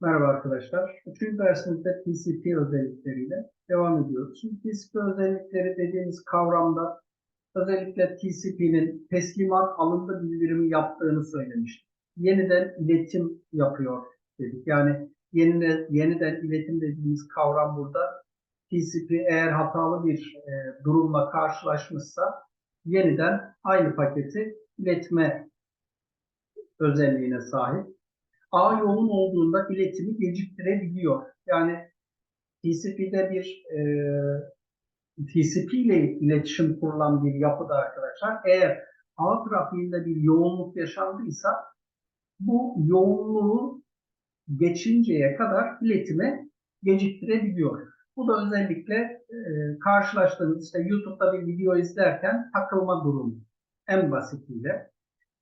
Merhaba arkadaşlar. Üçüncü dersimizde TCP özellikleriyle devam ediyoruz. Şimdi TCP özellikleri dediğimiz kavramda özellikle TCP'nin teslimat alındı bildirimi yaptığını söylemiştik. Yeniden iletim yapıyor dedik. Yani yeniden, yeniden iletim dediğimiz kavram burada TCP eğer hatalı bir e, durumla karşılaşmışsa yeniden aynı paketi iletme özelliğine sahip. Ağ yoğun olduğunda iletimi geciktirebiliyor. Yani TCP'de bir e, TCP ile iletişim kurulan bir yapıda arkadaşlar eğer ağ trafiğinde bir yoğunluk yaşandıysa bu yoğunluğu geçinceye kadar iletimi geciktirebiliyor. Bu da özellikle e, karşılaştığınız işte YouTube'da bir video izlerken takılma durumu en basitiyle.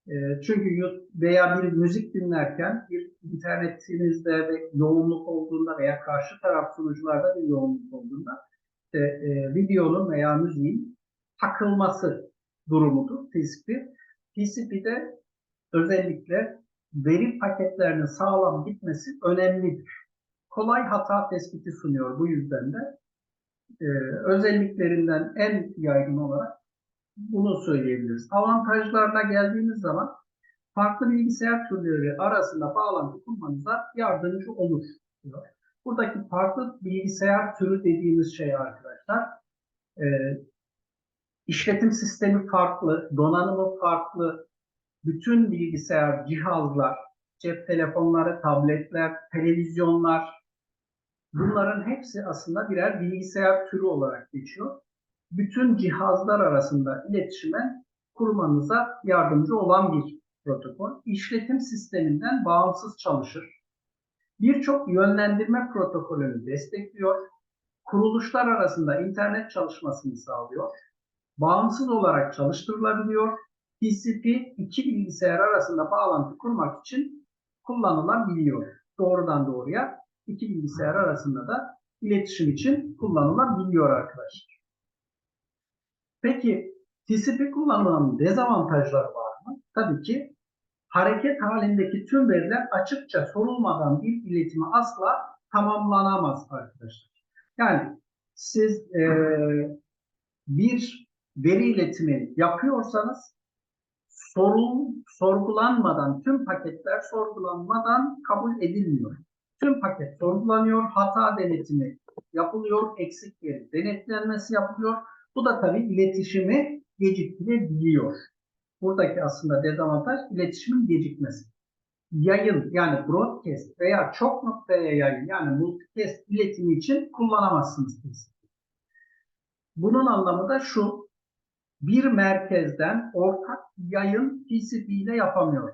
E, çünkü veya bir müzik dinlerken bir internetinizde ve yoğunluk olduğunda veya karşı taraf sunucularda bir yoğunluk olduğunda işte, e, videonun veya müziğin takılması durumudur TCP. TCP'de özellikle veri paketlerinin sağlam gitmesi önemlidir. Kolay hata tespiti sunuyor bu yüzden de. E, özelliklerinden en yaygın olarak bunu söyleyebiliriz. Avantajlarına geldiğimiz zaman farklı bilgisayar türleri arasında bağlantı kurmanıza yardımcı olur diyor. Buradaki farklı bilgisayar türü dediğimiz şey arkadaşlar e, işletim sistemi farklı, donanımı farklı, bütün bilgisayar cihazlar, cep telefonları, tabletler, televizyonlar bunların hepsi aslında birer bilgisayar türü olarak geçiyor bütün cihazlar arasında iletişime kurmanıza yardımcı olan bir protokol. İşletim sisteminden bağımsız çalışır. Birçok yönlendirme protokolünü destekliyor. Kuruluşlar arasında internet çalışmasını sağlıyor. Bağımsız olarak çalıştırılabiliyor. TCP iki bilgisayar arasında bağlantı kurmak için kullanılabiliyor. Doğrudan doğruya iki bilgisayar arasında da iletişim için kullanılabiliyor arkadaşlar. Peki TCP kullanmanın dezavantajları var mı? Tabii ki hareket halindeki tüm veriler açıkça sorulmadan bir iletimi asla tamamlanamaz arkadaşlar. Yani siz e, bir veri iletimi yapıyorsanız sorun sorgulanmadan, tüm paketler sorgulanmadan kabul edilmiyor. Tüm paket sorgulanıyor, hata denetimi yapılıyor, eksik veri denetlenmesi yapılıyor bu da tabii iletişimi geciktirebiliyor. Buradaki aslında dezavantaj iletişimin gecikmesi. Yayın yani broadcast veya çok noktaya yayın yani multicast iletimi için kullanamazsınız siz. Bunun anlamı da şu. Bir merkezden ortak yayın TCP ile yapamıyor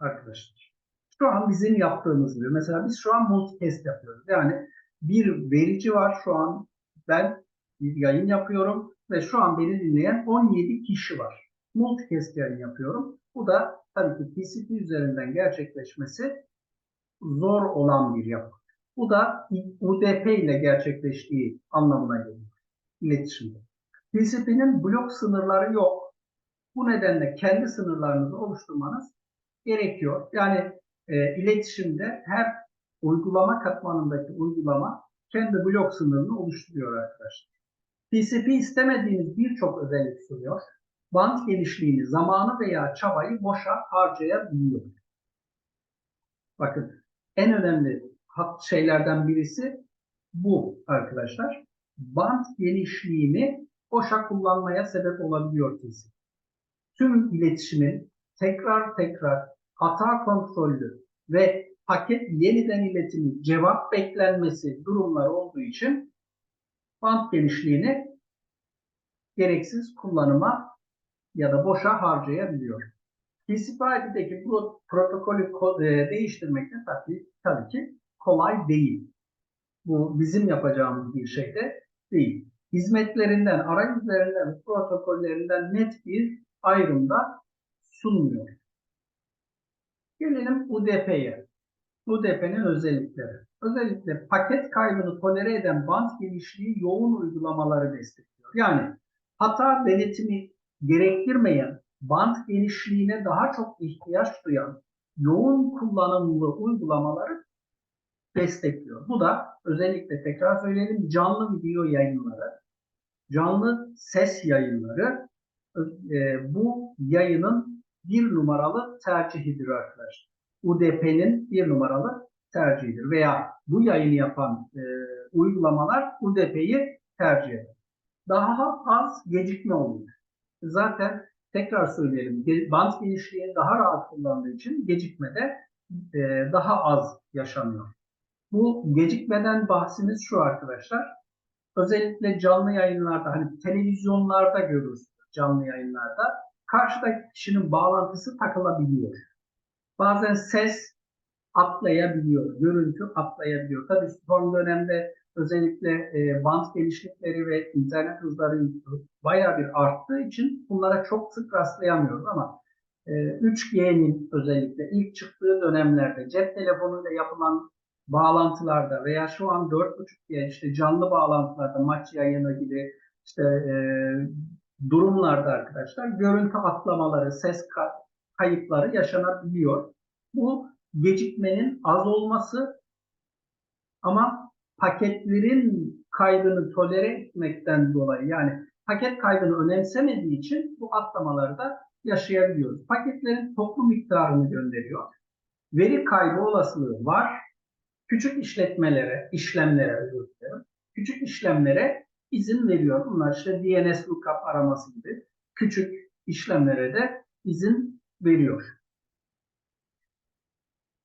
arkadaşlar. Şu an bizim yaptığımız gibi. Mesela biz şu an multicast yapıyoruz. Yani bir verici var şu an ben bir yayın yapıyorum ve şu an beni dinleyen 17 kişi var. Multicast yayın yapıyorum. Bu da tabii ki TCP üzerinden gerçekleşmesi zor olan bir yapı. Bu da UDP ile gerçekleştiği anlamına geliyor iletişimde. TCP'nin blok sınırları yok. Bu nedenle kendi sınırlarınızı oluşturmanız gerekiyor. Yani e, iletişimde her uygulama katmanındaki uygulama kendi blok sınırını oluşturuyor arkadaşlar. TCP istemediğiniz birçok özellik sunuyor. Band genişliğini, zamanı veya çabayı boşa harcayabiliyor. Bakın en önemli şeylerden birisi bu arkadaşlar. Band genişliğini boşa kullanmaya sebep olabiliyor TCP. Tüm iletişimin tekrar tekrar hata kontrollü ve paket yeniden iletimi cevap beklenmesi durumları olduğu için band genişliğini gereksiz kullanıma ya da boşa harcayabiliyor. TCP/IP'deki bu protokolü e, değiştirmek de tabii, tabii ki kolay değil. Bu bizim yapacağımız bir şey de değil. Hizmetlerinden, arayüzlerinden, protokollerinden net bir ayrımda sunmuyor. Gelelim UDP'ye. UDP'nin özellikleri. Özellikle paket kaybını tolere eden band genişliği yoğun uygulamaları destekliyor. Yani hata denetimi gerektirmeyen, band genişliğine daha çok ihtiyaç duyan yoğun kullanımlı uygulamaları destekliyor. Bu da özellikle tekrar söyleyelim canlı video yayınları, canlı ses yayınları e, bu yayının bir numaralı tercihidir arkadaşlar. UDP'nin bir numaralı tercihidir veya bu yayını yapan e, uygulamalar UDP'yi tercih eder. Daha az gecikme oluyor. Zaten tekrar söyleyelim band genişliği daha rahat kullandığı için gecikmede e, daha az yaşanıyor. Bu gecikmeden bahsimiz şu arkadaşlar. Özellikle canlı yayınlarda hani televizyonlarda görürüz canlı yayınlarda karşıdaki kişinin bağlantısı takılabiliyor. Bazen ses atlayabiliyor, görüntü atlayabiliyor. Tabii son dönemde özellikle e, band genişlikleri ve internet hızları bayağı bir arttığı için bunlara çok sık rastlayamıyoruz ama e, 3G'nin özellikle ilk çıktığı dönemlerde cep telefonuyla yapılan bağlantılarda veya şu an 4.5G işte canlı bağlantılarda maç yayını gibi işte e, durumlarda arkadaşlar görüntü atlamaları, ses ka- kayıpları yaşanabiliyor. Bu gecikmenin az olması ama paketlerin kaydını tolere etmekten dolayı yani paket kaydını önemsemediği için bu atlamaları da yaşayabiliyoruz. Paketlerin toplu miktarını gönderiyor. Veri kaybı olasılığı var. Küçük işletmelere, işlemlere özür dilerim. Küçük işlemlere izin veriyor. Bunlar işte DNS lookup araması gibi küçük işlemlere de izin veriyor.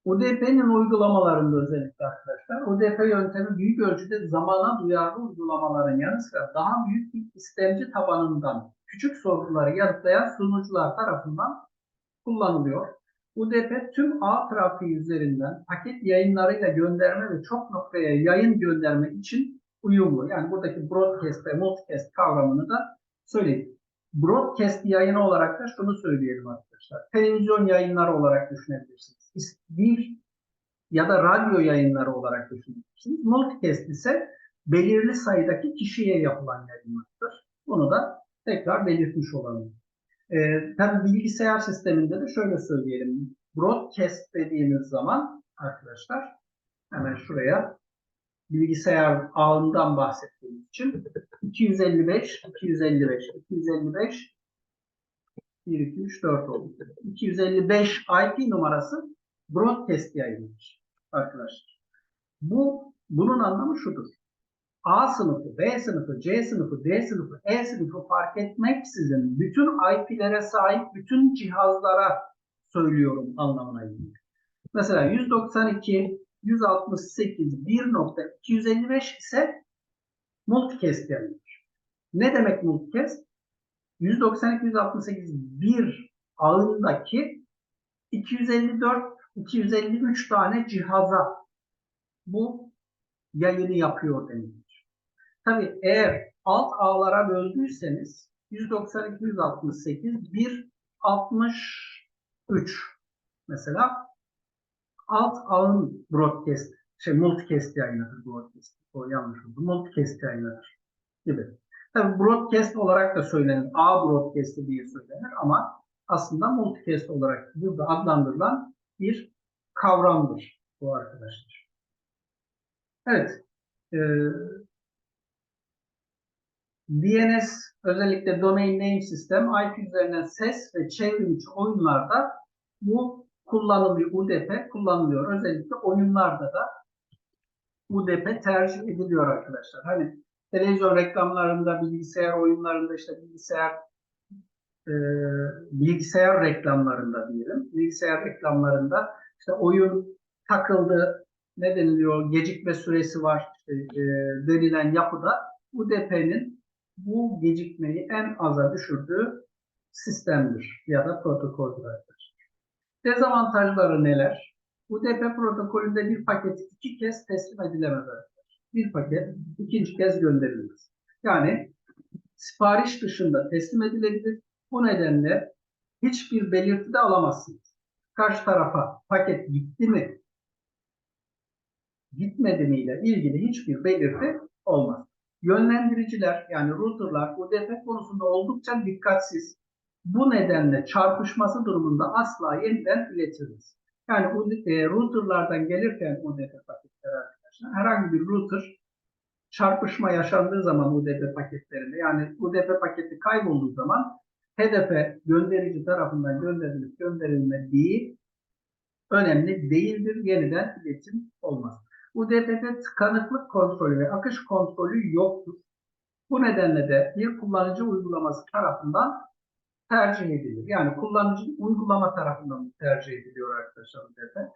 UDP'nin uygulamalarında özellikle arkadaşlar, UDP yöntemi büyük ölçüde zamana duyarlı uygulamaların yanı sıra daha büyük bir istemci tabanından küçük soruları yanıtlayan sunucular tarafından kullanılıyor. UDP tüm ağ trafiği üzerinden paket yayınlarıyla gönderme ve çok noktaya yayın gönderme için uyumlu. Yani buradaki broadcast ve multicast kavramını da söyleyeyim. Broadcast yayını olarak da şunu söyleyelim arkadaşlar. Televizyon yayınları olarak düşünebilirsiniz. Bir ya da radyo yayınları olarak düşünebilirsiniz. Multicast ise belirli sayıdaki kişiye yapılan yayınlardır. Bunu da tekrar belirtmiş olalım. Ee, tabii bilgisayar sisteminde de şöyle söyleyelim. Broadcast dediğimiz zaman arkadaşlar hemen şuraya bilgisayar ağından bahsettiğimiz için 255, 255, 255 1, 2, 3, 4 oldu. 255 IP numarası broadcast yayınıdır arkadaşlar. Bu bunun anlamı şudur. A sınıfı, B sınıfı, C sınıfı, D sınıfı, E sınıfı fark etmeksizin bütün IP'lere sahip bütün cihazlara söylüyorum anlamına geliyor. Mesela 192, 168, 1.255 ise multicast yayınıdır. Ne demek multicast? 192, 168, 1 ağındaki 254, 253 tane cihaza bu yayını yapıyor demektir. Tabi eğer alt ağlara böldüyseniz 192, 168, 1, 63 mesela alt ağın broadcast, şey multicast yayınıdır broadcast. O yanlış oldu. Multicast yayınıdır gibi. Tabi broadcast olarak da söylenir. A broadcast'i diye söylenir ama aslında multicast olarak burada adlandırılan bir kavramdır bu arkadaşlar. Evet. E, DNS özellikle Domain Name System IP üzerinden ses ve çevrimiçi oyunlarda bu kullanılıyor. UDP kullanılıyor. Özellikle oyunlarda da UDP tercih ediliyor arkadaşlar. Hani televizyon reklamlarında, bilgisayar oyunlarında işte bilgisayar e, bilgisayar reklamlarında diyelim. Bilgisayar reklamlarında işte oyun takıldı, ne deniliyor, gecikme süresi var e, denilen yapıda UDP'nin bu gecikmeyi en aza düşürdüğü sistemdir ya da protokoldür arkadaşlar. Dezavantajları neler? UDP protokolünde bir paket iki kez teslim edilemez arkadaşlar. Bir paket ikinci kez gönderilemez. Yani sipariş dışında teslim edilebilir. Bu nedenle hiçbir belirti de alamazsınız. Karşı tarafa paket gitti mi, gitmedi mi ile ilgili hiçbir belirti olmaz. Yönlendiriciler yani routerlar UDP konusunda oldukça dikkatsiz. Bu nedenle çarpışması durumunda asla yeniden iletilmez. Yani e, routerlardan gelirken UDP paketler arkadaşlar. Herhangi bir router çarpışma yaşandığı zaman UDP paketlerinde yani UDP paketi kaybolduğu zaman hedefe gönderici tarafından gönderilip gönderilmediği önemli değildir. Yeniden iletim olmaz. UDP'de tıkanıklık kontrolü ve akış kontrolü yoktur. Bu nedenle de bir kullanıcı uygulaması tarafından tercih edilir. Yani kullanıcı uygulama tarafından tercih ediliyor arkadaşlar UDP.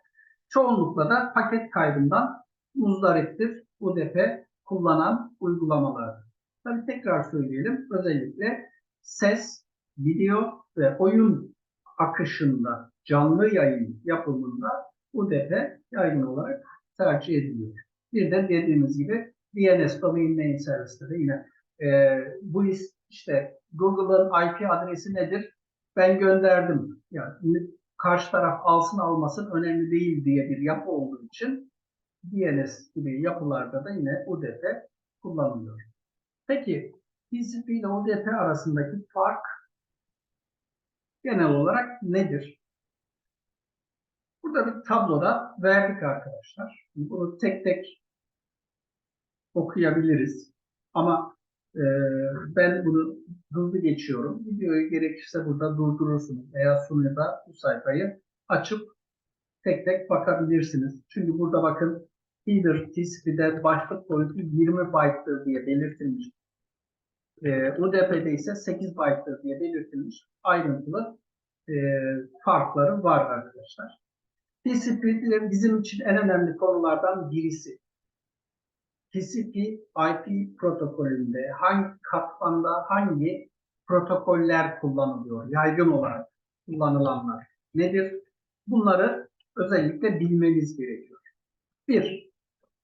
Çoğunlukla da paket kaybından muzdariptir UDP kullanan uygulamalar. Tabii tekrar söyleyelim. Özellikle ses, video ve oyun akışında, canlı yayın yapımında UDP yaygın olarak tercih ediliyor. Bir de dediğimiz gibi DNS Domain Name Service'de de yine e, bu is- işte Google'ın IP adresi nedir? Ben gönderdim. Yani karşı taraf alsın almasın önemli değil diye bir yapı olduğu için DNS gibi yapılarda da yine UDP kullanılıyor. Peki TCP ile UDP arasındaki fark genel olarak nedir? Burada bir tabloda verdik arkadaşlar. Bunu tek tek okuyabiliriz. Ama e, ben bunu hızlı geçiyorum. Videoyu gerekirse burada durdurursunuz veya sunuda bu sayfayı açıp tek tek bakabilirsiniz. Çünkü burada bakın header TCP'de başlık boyutu 20 byte'dır diye belirtilmiş. E, UDP'de ise 8 byte'dır diye belirtilmiş ayrıntılı e, farkları var arkadaşlar. TCP bizim için en önemli konulardan birisi. TCP IP protokolünde hangi katmanda hangi protokoller kullanılıyor? Yaygın olarak kullanılanlar nedir? Bunları özellikle bilmeniz gerekiyor. Bir,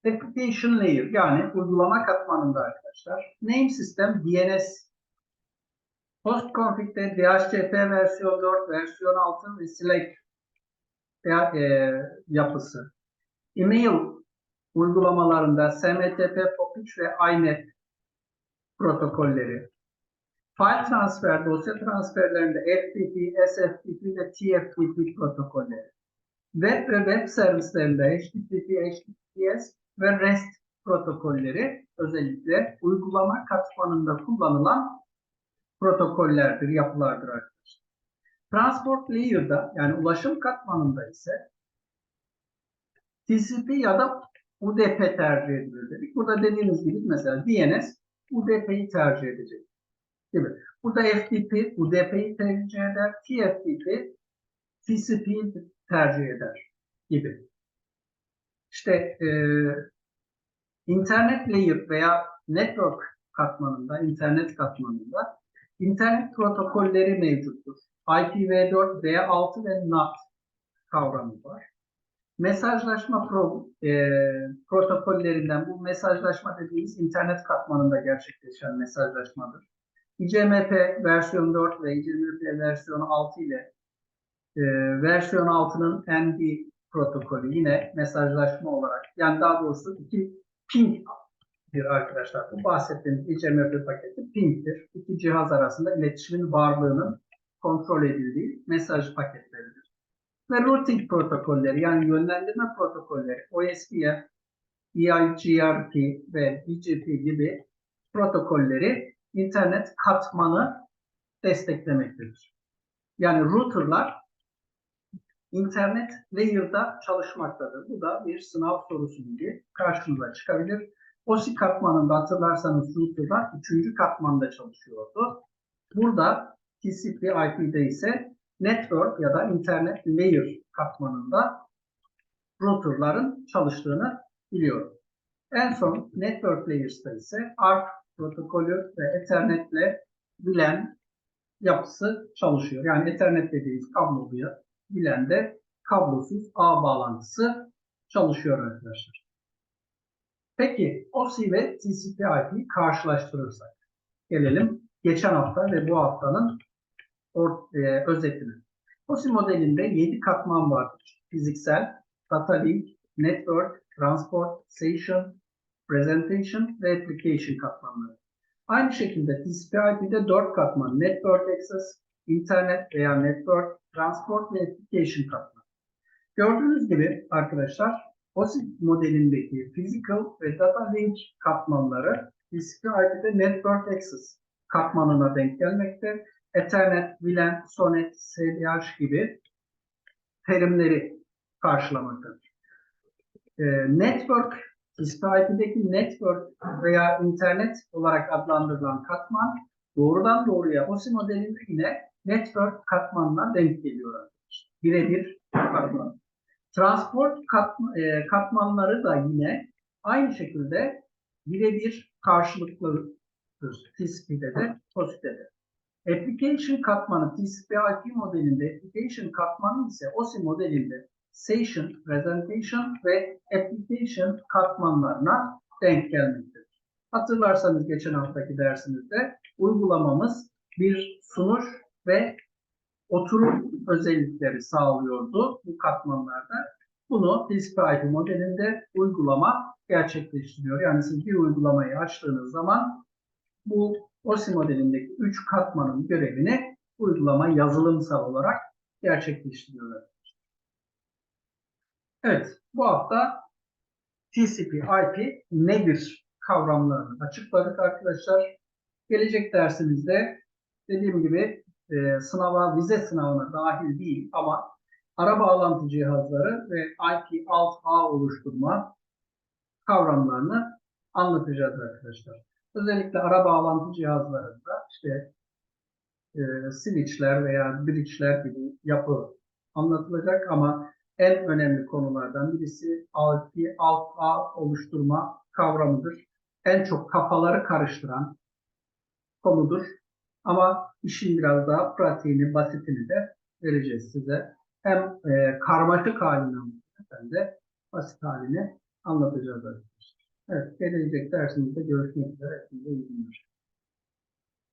application layer yani uygulama katmanında arkadaşlar. Name system DNS Host config'de DHCP versiyon 4, versiyon 6 ve Slack e, yapısı. Email uygulamalarında SMTP, POP3 ve INET protokolleri. File transfer, dosya transferlerinde FTP, SFTP ve TFTP protokolleri. Web ve web servislerinde HTTP, HTTPS ve REST protokolleri özellikle uygulama katmanında kullanılan protokollerdir, yapılardır arkadaşlar. Transport layer'da yani ulaşım katmanında ise TCP ya da UDP tercih edilir dedik. Burada dediğimiz gibi mesela DNS UDP'yi tercih edecek. Gibi. Burada FTP UDP'yi tercih eder. TFTP TCP'yi tercih eder gibi. İşte e, internet layer veya network katmanında, internet katmanında internet protokolleri mevcuttur. IPv4, V6 ve NAT kavramı var. Mesajlaşma pro, e, protokollerinden bu mesajlaşma dediğimiz internet katmanında gerçekleşen mesajlaşmadır. ICMP versiyon 4 ve ICMP versiyon 6 ile e, versiyon 6'nın NB protokolü yine mesajlaşma olarak yani daha doğrusu iki ping bir arkadaşlar. Bu bahsettiğimiz ICMP paketi ping'tir. İki cihaz arasında iletişimin varlığının kontrol edildiği mesaj paketleridir. Ve routing protokolleri yani yönlendirme protokolleri OSPF, EIGRP ve BGP gibi protokolleri internet katmanı desteklemektedir. Yani routerlar internet layer'da çalışmaktadır. Bu da bir sınav sorusu gibi karşımıza çıkabilir. OSI katmanında hatırlarsanız router'lar üçüncü katmanda çalışıyordu. Burada TCP IP'de ise network ya da internet layer katmanında router'ların çalıştığını biliyorum. En son network layer'da ise ARP protokolü ve Ethernet'le bilen yapısı çalışıyor. Yani Ethernet dediğimiz kabloluyu bilen de kablosuz ağ bağlantısı çalışıyor arkadaşlar. Peki OSI ve TCP/IP karşılaştırırsak gelelim geçen hafta ve bu haftanın or, e, özetine. OSI modelinde 7 katman vardır. Fiziksel, data link, network, transport, session, presentation ve application katmanları. Aynı şekilde TCP/IP'de 4 katman network access, internet veya network, transport ve application katmanı. Gördüğünüz gibi arkadaşlar OSI modelindeki physical ve data link katmanları TCP/IP'de network access katmanına denk gelmekte. Ethernet, WLAN, SONET, SDH gibi terimleri karşılamaktadır. Ee, network, TCP/IP'deki network veya internet olarak adlandırılan katman doğrudan doğruya OSI modelinde yine network katmanına denk geliyor. Birebir katman. Transport katma- e, katmanları da yine aynı şekilde birebir karşılıklıdır. TCP'de de POSI'de de. Application katmanı TCP/IP modelinde, application katmanı ise OSI modelinde session, presentation ve application katmanlarına denk gelmektedir. Hatırlarsanız geçen haftaki dersimizde uygulamamız bir sunuş ve oturum özellikleri sağlıyordu bu katmanlarda. Bunu TCP/IP modelinde uygulama gerçekleştiriyor. Yani siz bir uygulamayı açtığınız zaman bu OSI modelindeki üç katmanın görevini uygulama yazılımsal olarak gerçekleştiriyor. Evet, bu hafta TCP/IP nedir kavramlarını açıkladık arkadaşlar. Gelecek dersimizde dediğim gibi e, sınava, vize sınavına dahil değil ama ara bağlantı cihazları ve IP alt ağ oluşturma kavramlarını anlatacağız arkadaşlar. Özellikle ara bağlantı cihazlarında işte e, switchler veya bridge'ler gibi yapı anlatılacak ama en önemli konulardan birisi IP alt ağ oluşturma kavramıdır. En çok kafaları karıştıran konudur. Ama işin biraz daha pratiğini, basitini de vereceğiz size. Hem e, karmaşık halini hem de basit halini anlatacağız arkadaşlar. Evet, gelecek dersimizde görüşmek üzere. Hepinize iyi günler.